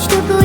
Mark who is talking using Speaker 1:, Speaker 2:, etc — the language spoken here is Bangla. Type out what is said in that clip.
Speaker 1: watched it